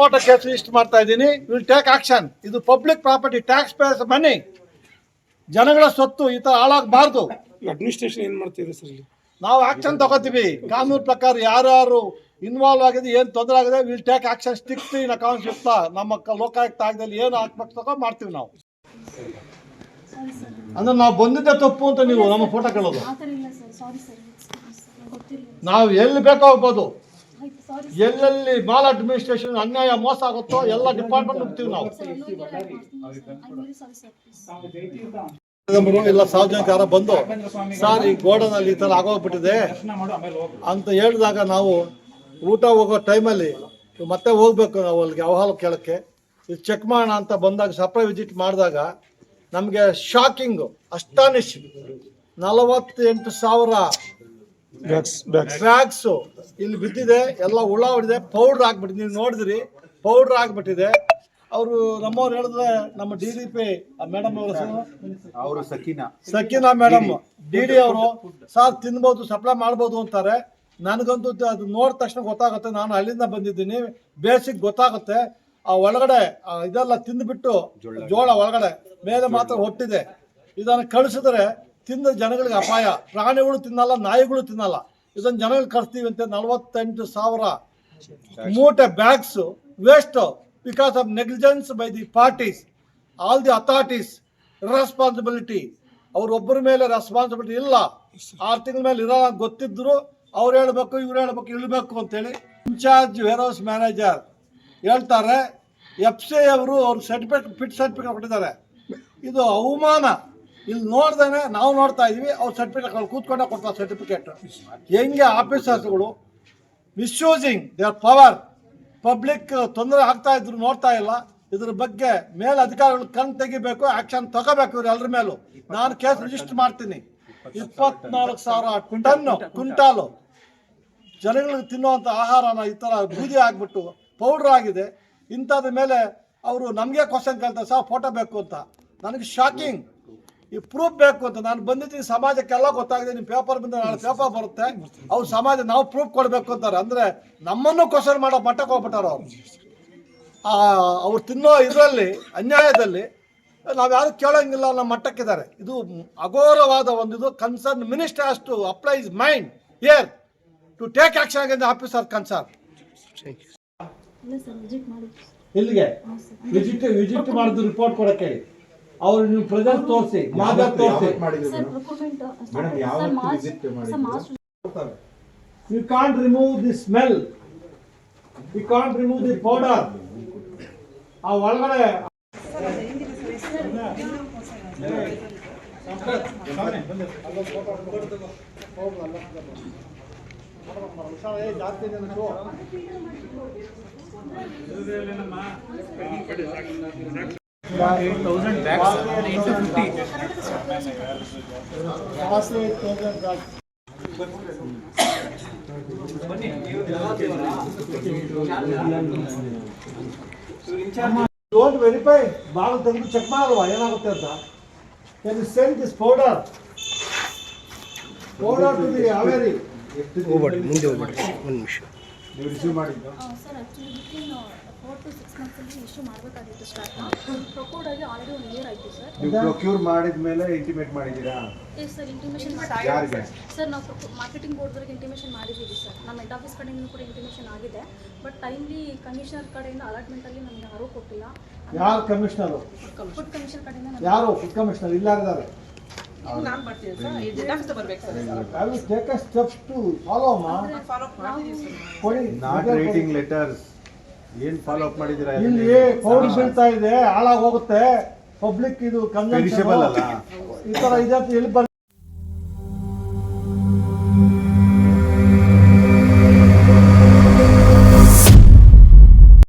Motor case register ಮಾಡ್ತಾ ಇದ್ದೀನಿ. Will take action ಇದು public property tax payers money ಜನಗಳ ಸ್ವತ್ತು ಈ ತರ ಹಾಳಾಗಬಾರ್ದು. ಅಡ್ಮಿನಿಸ್ಟ್ರೇಷನ್ ಏನ್ ಮಾಡ್ತಿದೆ ಸರ್ ಇಲ್ಲಿ? ನಾವು ಆಕ್ಷನ್ ತಗೋತೀವಿ. ಕಾನೂನು ಪ್ರಕಾರ ಯಾರ್ಯಾರು ಇನ್ವಾಲ್ವ್ ಆಗಿದೆ ಏನು ತೊಂದರೆ ಆಗಿದೆ will take action stick in account ಸುತ್ತ ನಮ್ಮ ಲೋಕಾಯುಕ್ತ ಆಗದಲ್ಲಿ ಏನು ಹಾಕ್ಬೇಕು ತಗೋ ಮಾಡ್ತೀವಿ ನಾವು. ಅಂದ್ರೆ ನಾವು ಬಂದಿದ್ದೆ ತಪ್ಪು ಅಂತ ನೀವು ನಮ್ಮ ಫೋಟೋ ಕೇಳೋದು. ಆ ಇಲ್ಲ ಸರ್ ಸಾರಿ ಸರ್ ಸರ್ ನಾವು ಎಲ್ಲಿ ಬೇಕೋ ಹೋಗ್ಬೋದು. ಎಲ್ಲೆಲ್ಲಿ ಮಾಲ್ ಅಡ್ಮಿನಿಸ್ಟ್ರೇಷನ್ ಅನ್ಯಾಯ ಮೋಸ ಆಗುತ್ತೋ ಎಲ್ಲ ಡಿಪಾರ್ಟ್ಮೆಂಟ್ ಹೋಗ್ತೀವಿ ನಾವು. ಎಲ್ಲ ಸಾರ್ವಜನಿಕರ ಬಂದು ಸರ್ ಈ ಗೋಡನಲ್ಲಿ ಈ ಥರ ಆಗೋಗ್ಬಿಟ್ಟಿದೆ ಅಂತ ಹೇಳಿದಾಗ ನಾವು ಊಟ ಹೋಗೋ ಟೈಮಲ್ಲಿ ಮತ್ತೆ ಹೋಗ್ಬೇಕು ನಾವು ಅಲ್ಲಿಗೆ ಅವಹಾಲ ಕೇಳಕ್ಕೆ. ಇದು ಚೆಕ್ ಮಾಡೋಣ ಅಂತ ಬಂದಾಗ ಸರ್ಪ್ರೈಸ್ ವಿಸಿಟ್ ಮಾಡಿದಾಗ ನಮಗೆ ಶಾಕಿಂಗು ಅಸ್ಟಾನಿಶ್ ನಲವತ್ತೆಂಟು ಸಾವಿರ ಬ್ಯಾಗ್ಸು ಇಲ್ಲಿ ಬಿದ್ದಿದೆ ಎಲ್ಲ ಹುಳ ಹೊಡಿದೆ ಪೌಡ್ರ್ ಹಾಕ್ಬಿಟ್ಟಿದೆ. ನೀವು ನೋಡಿದ್ರಿ ಪೌಡ್ರ್ ಹಾಕ್ಬಿಟ್ಟಿದೆ. ಅವರು ನಮ್ಮವ್ರು ಹೇಳಿದ್ರೆ ನಮ್ಮ ಡಿ ಡಿ ಪಿ ಮೇಡಮ್ ಅವರ ಅವರು Sakina. Sakina madam D D ಅವರು ಸಾರ್ ತಿನ್ಬೋದು ಸಪ್ಲೈ ಮಾಡ್ಬೋದು ಅಂತಾರೆ. ನನಗಂತೂ ಅದು ನೋಡಿದ ತಕ್ಷಣ ಗೊತ್ತಾಗುತ್ತೆ. ನಾನು ಅಲ್ಲಿಂದ ಬಂದಿದ್ದೀನಿ. ಬೇಸಿಕ್ ಗೊತ್ತಾಗುತ್ತೆ. ಆ ಒಳಗಡೆ ಇದೆಲ್ಲ ತಿಂದ್ಬಿಟ್ಟು ಜೋಳ. ಒಳಗಡೆ ಮೇಲೆ ಮಾತ್ರ ಹೊಟ್ಟಿದೆ ಇದನ್ನು ಕಳಿಸಿದ್ರೆ ತಿಂದ ಜನಗಳಿಗೆ ಅಪಾಯ. ಪ್ರಾಣಿಗಳು ತಿನ್ನಲ್ಲ, ನಾಯಿಗಳು ತಿನ್ನಲ್ಲ. ಇದನ್ನು ಜನಗಳು ಕಳಿಸ್ತೀವಿ ಅಂತ ನಲವತ್ತೆಂಟು ಸಾವಿರ ಮೂಟೆ bags waste because of negligence by the parties all the authorities responsibility ಅವ್ರೊಬ್ಬರ ಮೇಲೆ ರೆಸ್ಪಾನ್ಸಿಬಿಲಿಟಿ ಇಲ್ಲ. ಆರು ತಿಂಗಳ ಮೇಲೆ ಇರೋ ಗೊತ್ತಿದ್ರು ಅವ್ರು ಹೇಳ್ಬೇಕು, ಇವ್ರು ಹೇಳ್ಬೇಕು, ಇಳ್ಬೇಕು ಅಂತೇಳಿ ಇನ್ಚಾರ್ಜ್ ವೇರ್ ಹೌಸ್ ಮ್ಯಾನೇಜರ್ ಹೇಳ್ತಾರೆ. ಎಫ್ ಸಿ ಅವರು ಅವ್ರ ಸರ್ಟಿಫಿಕೇಟ್ ಫಿಟ್ ಸರ್ಟಿಫಿಕೇಟ್ ಕೊಟ್ಟಿದ್ದಾರೆ. ಇದು ಅವಮಾನ. ಇಲ್ಲಿ ನೋಡ್ದೇನೆ ನಾವು ನೋಡ್ತಾ ಇದೀವಿ, ಅವ್ರು ಸರ್ಟಿಫಿಕೇಟ್ ಅವ್ರು ಕೂತ್ಕೊಂಡೆ ಕೊಡ್ತಾರೆ ಸರ್ಟಿಫಿಕೇಟ್ ಹೆಂಗೆ ಆಫೀಸರ್ಸ್ಗಳು ಮಿಸ್ಯೂಸಿಂಗ್ ದೇರ್ ಪವರ್ ಪಬ್ಲಿಕ್ ತೊಂದರೆ ಆಗ್ತಾ ಇದ್ರು ನೋಡ್ತಾ ಇಲ್ಲ. ಇದ್ರ ಬಗ್ಗೆ ಮೇಲ್ ಅಧಿಕಾರಿಗಳು ಕಣ್ ತೆಗಿಬೇಕು ಆಕ್ಷನ್ ತಗೋಬೇಕು ಇವ್ರು ಎಲ್ಲರ ಮೇಲೂ. ನಾನು ಕೇಸ್ ರಿಜಿಸ್ಟರ್ ಮಾಡ್ತೀನಿ. ಇಪ್ಪತ್ನಾಲ್ಕು ಸಾವಿರ ಟನ್ ಕ್ವಿಂಟಾಲು ಜನಗಳಿಗೆ ತಿನ್ನುವಂಥ ಆಹಾರನ ಈ ಥರ ಬೂದಿ ಆಗಿಬಿಟ್ಟು ಪೌಡ್ರ್ ಆಗಿದೆ. ಇಂಥದ್ರ ಮೇಲೆ ಅವರು ನಮಗೆ ಕ್ವಶನ್ ಕೇಳ್ತಾರೆ, ಸರ್ ಫೋಟೋ ಬೇಕು ಅಂತ. ನನಗೆ ಶಾಕಿಂಗ್ ಈ ಪ್ರೂಫ್ ಬೇಕು ಅಂತ. ನಾನು ಬಂದಿದ್ದೀನಿ ಸಮಾಜಕ್ಕೆಲ್ಲ ಗೊತ್ತಾಗಿದೆ. ನಿಮ್ಮ ಪೇಪರ್ ಬಂದ ನಾಳೆ ಪೇಪರ್ ಬರುತ್ತೆ. ಅವ್ರು ಸಮಾಜ ನಾವು ಪ್ರೂಫ್ ಕೊಡಬೇಕು ಅಂತಾರೆ. ಅಂದರೆ ನಮ್ಮನ್ನು ಕ್ವಶನ್ ಮಾಡೋ ಮಟ್ಟಕ್ಕೆ ಹೋಗ್ಬಿಟ್ಟಾರ ಅವ್ರು. ಆ, ಅವ್ರು ತಿನ್ನೋ ಇದರಲ್ಲಿ ಅನ್ಯಾಯದಲ್ಲಿ ನಾವು ಯಾರು ಕೇಳೋಂಗಿಲ್ಲ ಅನ್ನೋ ಮಟ್ಟಕ್ಕಿದ್ದಾರೆ. ಇದು ಅಘೋರವಾದ ಒಂದು ಇದು. Concern minister has to apply his mind here to take action again officer concern ಇಲ್ಲಿಗೆ ವಿಸಿಟ್ ವಿಸಿಟ್ ಮಾಡಿದ್ದು ರಿಪೋರ್ಟ್ ಕೊಡಕ್ಕೆ ಅವ್ರು ನೀವು ಪ್ರೆಸೆಂಟ್ ತೋರಿಸಿ ಮಾದರ್ ತೋರಿಸಿ. You can't remove the smell you can't remove the powder ಆ ಒಳಗಡೆ ಜಾಸ್ತಿ ಡೋಂಟ್ ವೆರಿಫೈ ಬಾಗಿಲು ತೆಗೆದು ಚೆಕ್ ಮಾಡಲ್ವಾ ಏನಾಗುತ್ತೆ ಅಂತ can you send this powder powder to the Haveri ಹೋಗ್ಬೇಡಿ ಮುಂದೆ ಹೋಗ್ಬೇಡಿ ಒಂದು ನಿಮಿಷ ನೀವು ರಿಸೀವ್ ಮಾಡಿದ್ದು? Sir actually within four to six ಮಂತ್ಸಲ್ಲಿ issue ಮಾಡಬೇಕಾಗಿತ್ತು ಸ್ಟಾರ್ಟ್ ಪ್ರೊಕೋಡ್ ಆಗಿ ಆಲ್ರೆಡಿ ಒಂದು ಇಯರ್ ಆಯಿತು ಸರ್ ನೀವು ಪ್ರೊಕ್ಯೂರ್ ಮಾಡಿದ ಮೇಲೆ ಇಂಟಿಮೇಟ್ ಮಾಡಿದ್ದೀರಾ? ಎಸ್ ಸರ್ ಇಂಟಿಮೇಷನ್ ಯಾರಿಗೆ? ಸರ್ ನಾವು ಮಾರ್ಕೆಟಿಂಗ್ ಬೋರ್ಡ್ವರೆಗೆ ಇಂಟಿಮೇಷನ್ ಮಾಡಿದ್ದೀವಿ ಸರ್ ನಮ್ಮ ಹೆಡ್ ಆಫೀಸ್ ಕಡೆಯಿಂದ ಕೂಡ ಇಂಟಿಮೇಷನ್ ಆಗಿದೆ. ಬಟ್ ಟೈಮ್ಲಿ ಕಮಿಷನರ್ ಕಡೆಯಿಂದ ಅಲಾಟ್ಮೆಂಟಲ್ಲಿ ನಮಗೆ ಯಾರೂ ಕೊಟ್ಟಿಲ್ಲ. ಯಾರು ಕಮಿಷನರು ಫುಡ್ ಕಮಿಷನ್ ಕಡೆಯಿಂದ ನಮ್ಗೆ ಯಾರು? ಫುಡ್ ಕಮಿಷನರ್ ಇಲ್ಲಾರಿದ್ದಾರೆ ನಾನು ಬರ್ತೀನಿ ಸರ್. ಇದು ಡಾಕ್ಟರ್ ಬರ್ಬೇಕು sir. I will take a steps to follow follow ಮಾಡಿದ್ದೀವಿ ಸರ್. ಕೊಡಿ. ನಾಟ್ ರೇಟಿಂಗ್ ಲೆಟರ್ಸ್ ಏನ್ ಫಾಲೋ ಅಪ್ ಮಾಡಿದ್ದೀರಾ ಇಲ್ಲಿ ಪೌಡರ್ ಬೀಳ್ತಾ ಇದೆ ಹಾಳಾಗಿ ಹೋಗುತ್ತೆ. ಪಬ್ಲಿಕ್ ಇದು ಅಲ್ಲ. ಈ ತರ ಇದೆ ಎಲ್ಲಿ